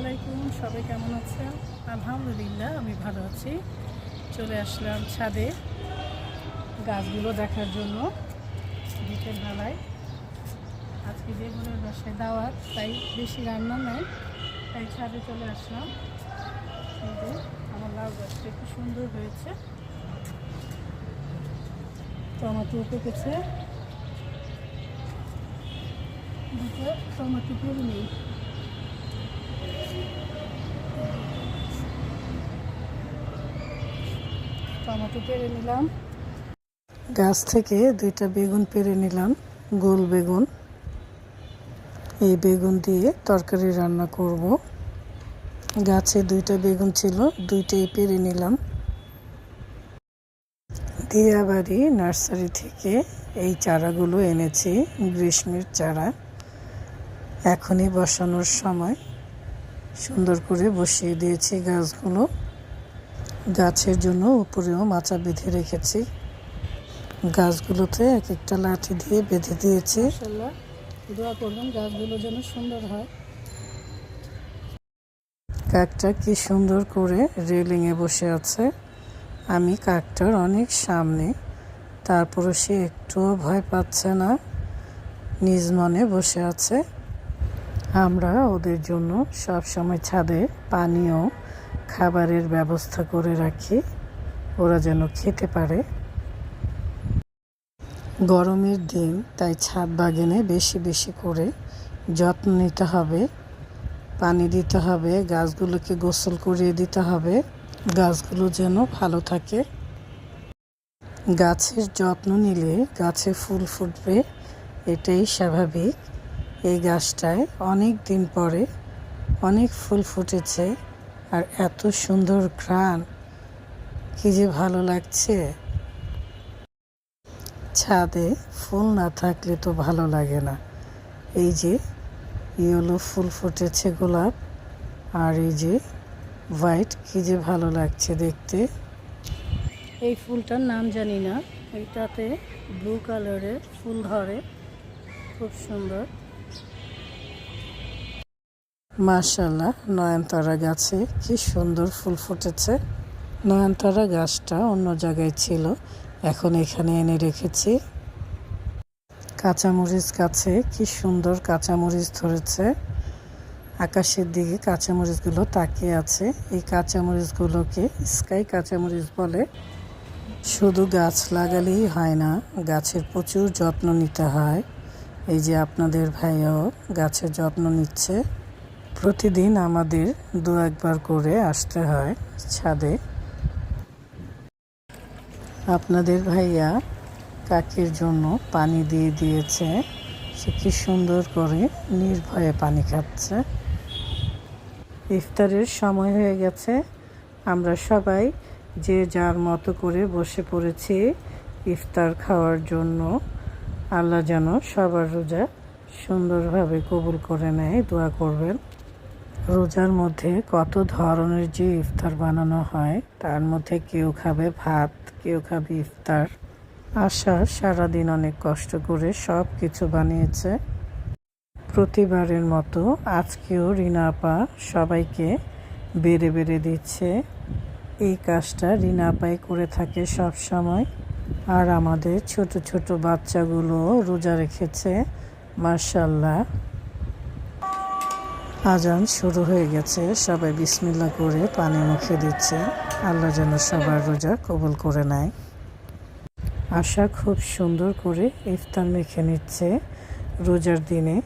আলাইকুম, সবাই কেমন আছেন? আলহামদুলিল্লাহ, আমি ভালো আছি। চলে আসলাম ছাদে গাছগুলো দেখার জন্য বিকেল বেলায়। আজকে বেগুনের বাসায় দাওয়াত, তাই বেশি রান্না নেই, তাই ছাদে চলে আসলাম। যে আমার লাউ গাছটা একটু সুন্দর হয়েছে। টমাটো পেকেছে। দুটো টমেটো পেরে নিই। টমেটো পেরে নিলাম। গাছ থেকে দুইটা বেগুন পেরে নিলাম, গোল বেগুন। এই বেগুন দিয়ে তরকারি রান্না করব। গাছে দুইটা বেগুন ছিল, দুইটাই পেরে নিলাম। দিয়াবাড়ি নার্সারি থেকে এই চারাগুলো এনেছি, গ্রীষ্মের চারা। এখনই বসানোর সময়। সুন্দর করে বসিয়ে দিয়েছি গাছগুলো। গাছের জন্য উপরেও মাচা বেঁধে রেখেছি। গাছগুলোতে এক একটা লাঠি দিয়ে বেঁধে দিয়েছি। দোয়া করবেন গাছগুলো যেন সুন্দর হয়। কাকটা কি সুন্দর করে রেলিংয়ে বসে আছে। আমি কাকটার অনেক সামনে তারপরও সে একটুও ভয় পাচ্ছে না। নিজ মনে বসে আছে। আমরা ওদের জন্য সব সময় ছাদে পানীয়, খাবারের ব্যবস্থা করে রাখি। ওরা যেন খেতে পারে। গরমের দিন, তাই ছাদ বাগানে বেশি বেশি করে যত্ন নিতে হবে। পানি দিতে হবে, গাছগুলোকে গোসল করিয়ে দিতে হবে। গাছগুলো যেন ভালো থাকে। গাছের যত্ন নিলে গাছে ফুল ফুটবে, এটাই স্বাভাবিক। এই গাছটায় অনেক দিন পরে অনেক ফুল ফুটেছে আর এত সুন্দর ঘ্রাণ। কি যে ভালো লাগছে। ছাদে ফুল না থাকলে তো ভালো লাগে না। এই যে ইয়েলো ফুল ফুটেছে গোলাপ আর এই যে হোয়াইট, কি যে ভালো লাগছে দেখতে। এই ফুলটার নাম জানি না। এইটাতে ব্লু কালারের ফুল ধরে। খুব সুন্দর। মাশাল্লাহ নয়নতারা গাছে কি সুন্দর ফুল ফুটেছে। নয়নতারা গাছটা অন্য জায়গায় ছিল, এখন এখানে এনে রেখেছি। কাঁচামরিচ গাছে কি সুন্দর কাঁচামরিচ ধরেছে। আকাশের দিকে কাঁচামরিচগুলো তাকিয়ে আছে। এই কাঁচামরিচগুলোকে স্কাই কাঁচামরিচ বলে। শুধু গাছ লাগালেই হয় না, গাছের প্রচুর যত্ন নিতে হয়। এই যে আপনাদের ভাইয়াও গাছের যত্ন নিচ্ছে। প্রতিদিন আমাদের দু একবার করে আসতে হয় ছাদে। আপনাদের ভাইয়া কাকের জন্য পানি দিয়ে দিয়েছে। সে কি সুন্দর করে নির্ভয়ে পানি খাচ্ছে। ইফতারের সময় হয়ে গেছে। আমরা সবাই যে যার মতো করে বসে পড়েছি ইফতার খাওয়ার জন্য। আল্লাহ যেন সবার রোজা সুন্দরভাবে কবুল করে নেয়, দোয়া করবেন। রোজার মধ্যে কত ধরনের যে ইফতার বানানো হয়, তার মধ্যে কেউ খাবে ভাত, কেউ খাবে ইফতার। আশা সারাদিন অনেক কষ্ট করে সব কিছু বানিয়েছে। প্রতিবারের মতো আজকেও রিনা আপা সবাইকে বেড়ে বেড়ে দিচ্ছে। এই কাজটা রিনা আপাই করে থাকে সব সময় আর আমাদের ছোট ছোট বাচ্চাগুলো রোজা রেখেছে মার্শাল্লাহ আজান শুরু হয়ে গেছে, সবাই বিসমিল্লা করে পানি মুখে দিচ্ছে। আল্লাহ যেন সবার রোজা কবুল করে নেয়। আশা খুব সুন্দর করে ইফতার মেখে নিচ্ছে। রোজার দিনে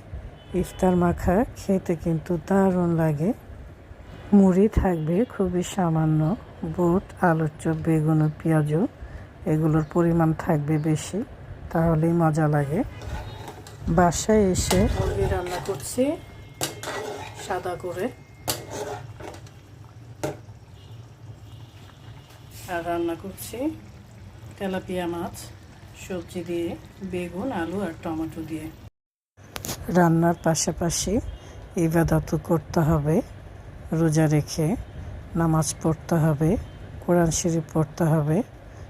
ইফতার মাখা খেতে কিন্তু দারুণ লাগে। মুড়ি থাকবে খুবই সামান্য, বুট, আলুর চপ, বেগুন, পেঁয়াজও। এগুলোর পরিমাণ থাকবে বেশি, তাহলেই মজা লাগে। বাসায় এসে মুরগি রান্না করছি, সাদা করে। আর রান্না করছি তেলাপিয়া মাছ, সবজি দিয়ে, বেগুন, আলু আর টমেটো দিয়ে। রান্নার পাশাপাশি ইবাদতও করতে হবে, রোজা রেখে নামাজ পড়তে হবে, কোরআন শরীফ পড়তে হবে।